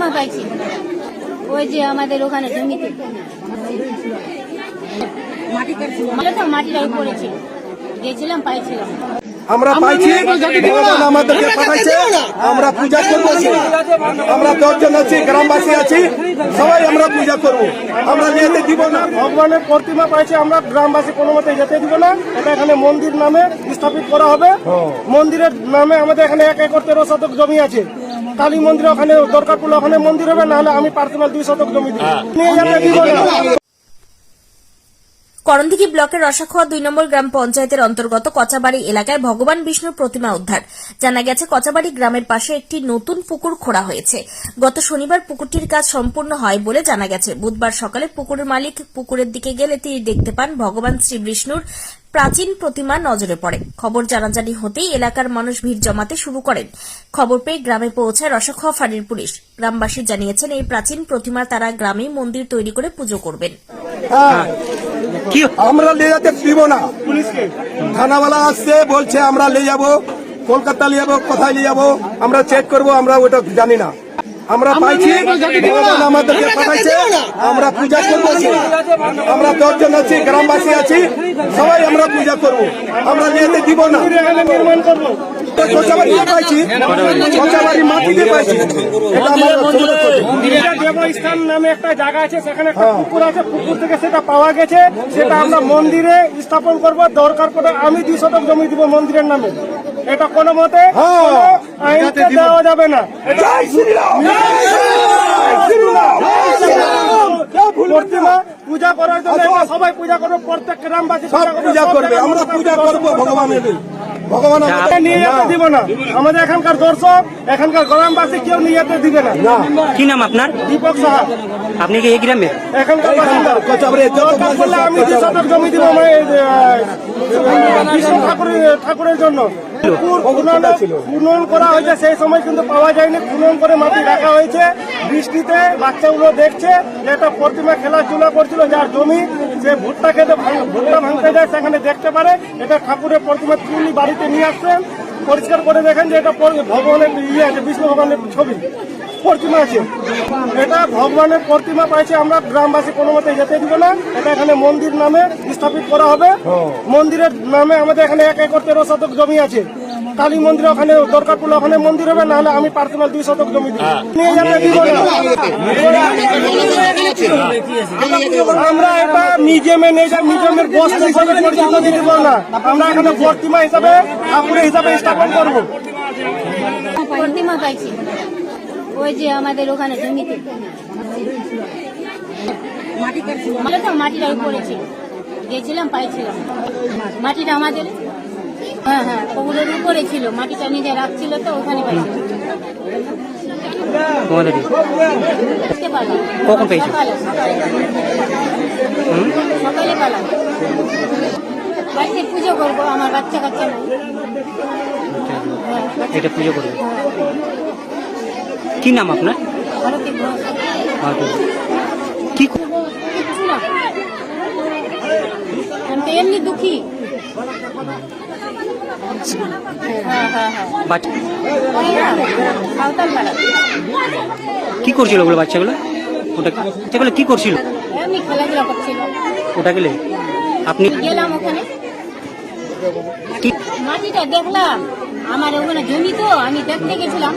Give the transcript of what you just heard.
প্রতিমা পাইছি। ওই যে আমাদের ওখানে জমিতে। মাটি উপরে ছিল গেছিলাম পাইছিলাম। আমরা পাইছি ভগবান আমাদেরকে পাঠাইছে। আমরা পূজা করব আমরা দশজন আছি গ্রামবাসী আছি। সবাই আমরা পূজা করব। আমরা যেতে দিব না। ভগবানের প্রতিমা পাইছে আমরা গ্রামবাসী কোনো মতে যেতে দিব না। এটা এখানে মন্দির নামে স্থাপিত করা হবে। মন্দিরের নামে আমাদের এখানে এক একর তেরো শতক জমি আছে। কালী মন্দির ওখানে দরকার পড়লে ওখানে মন্দির হবে নাহলে আমি পার্সোনাল দুই শতক জমি নিয়ে করণদিঘি ব্লকের রসাখোয়া দুই নম্বর গ্রাম পঞ্চায়েতের অন্তর্গত কচাবাড়ি এলাকায় ভগবান বিষ্ণুর প্রতিমা উদ্ধার। জানা গেছে কচাবাড়ি গ্রামের পাশে একটি নতুন পুকুর খোঁড়া হয়েছে। গত শনিবার পুকুরটির কাজ সম্পূর্ণ হয় বলে জানা গেছে। বুধবার সকালে পুকুরের মালিক পুকুরের দিকে গেলে তিনি দেখতে পান ভগবান শ্রী বিষ্ণুর প্রাচীন প্রতিমা নজরে পড়ে। খবর জানাজানি হতেই এলাকার মানুষ ভিড় জমাতে শুরু করেন। খবর পেয়ে গ্রামে পৌঁছায় রসাখোয়া ফাঁড়ির পুলিশ। গ্রামবাসী জানিয়েছেন এই প্রাচীন প্রতিমা তারা গ্রামে মন্দির তৈরি করে পুজো করবেন। হ্যাঁ আমরা নিয়ে যেতে দিব না। থানাওয়ালা আসছে বলছে আমরা নিয়ে যাব কলকাতা নিয়ে যাব কোথায় নিয়ে যাব আমরা চেক করব আমরা ওটা জানি না। আমরা পাইছি ভগবান আমাদেরকে পাঠাইছে। আমরা পূজা করব আমরা দশজন আছি গ্রামবাসী আছি। সবাই আমরা পূজা করব। আমরা নিয়ে দিব না। নির্মাণ করব কোচাবাড়ি পাইছি। কোচাবাড়ি মাটিতে পাইছি। এটা দেবস্থান নামে একটা জায়গা আছে সেখানে একটা পুকুর আছে। পুকুর থেকে সেটা পাওয়া গেছে। সেটা আমরা মন্দিরে স্থাপন করব। দরকার পড়ে আমি দুই শতক জমি দিব মন্দিরের নামে। এটা কোনো মতে হ্যাঁ। কোনো আইনতে দেওয়া যাবে না। পূজা করার জন্য সবাই পূজা করবে প্রত্যেক গ্রামবাসী পূজা করবে। আমরা পূজা করব। ভগবানের ভগবান এটা নিয়ে দিব না। আমাদের এখানকার দর্শক এখানকার গ্রামবাসী কেউ নিয়ে দিবে না। কি নাম আপনার? দীপক সাহা। আপনি কি এই গ্রামে? এখানকার বাসিন্দা। আমি শতক জমি দিব ঠাকুরের জন্য। খনন- করা হয়েছে সেই সময় কিন্তু পাওয়া যায়নি। খনন করে মাটি রাখা হয়েছে। বৃষ্টিতে বাচ্চাগুলো দেখছে যে একটা প্রতিমা খেলাধুলা করছিল যার জমি সে ভুট্টা খেতে ভুট্টা ভাঙতে যায় সেখানে দেখতে পারে। এটা ঠাকুরের প্রতিমা তুলি বাড়িতে নিয়ে আসছেন। পরিষ্কার করে দেখেন যে এটা ভগবানের ইয়ে আছে বিষ্ণু ভগবানের ছবি। প্রতিমা আছে। এটা ভগবানের প্রতিমা পাইছে আমরা গ্রামবাসী কোনো মতে যেতে দিব না। এটা এখানে মন্দির নামে স্থাপিত করা হবে। মন্দিরের নামে আমাদের এখানে এক একর তেরো শতক জমি আছে। কালী মন্দির ওখানে দরকার পড়লে ওখানে মন্দির হবে নাহলে আমি পার্সোনাল দুই শতক জমি নিয়ে যেতে আমরা এটা মিউজিয়ামে নিয়ে যাই মিউজিয়ামের বস্তু হিসাবে পরিচিত দিব না। আমরা এখানে প্রতিমা হিসাবে ঠাকুরের হিসাবে স্থাপন করব। প্রতিমা পাইছি। ওই যে আমাদের ওখানে জমিতে। মাটি তো মাটিটা উপরে ছিল। গেছিলাম পাইছিলাম। মাটিটা আমাদের। হ্যাঁ হ্যাঁ পুকুরের উপরে ছিল। মাটিটা নিজে রাখছিল তো ওখানে পাইছিলাম? কখন পেয়েছ? সকালে। সকালে বাড়িতে পুজো করব আমার বাচ্চা কাচ্চা হ্যাঁ, এটা পুজো করবে? কি নাম আপনার? কি এমনি দুঃখী। কি করছিল ওগুলো বাচ্চাগুলো? ওটা বাচ্চাগুলো কি করছিল? ওটা গেলে? আপনি গেলাম ওখানে। মাটিটা দেখলাম। আমার ওখানে জমি তো আমি দেখতে গেছিলাম।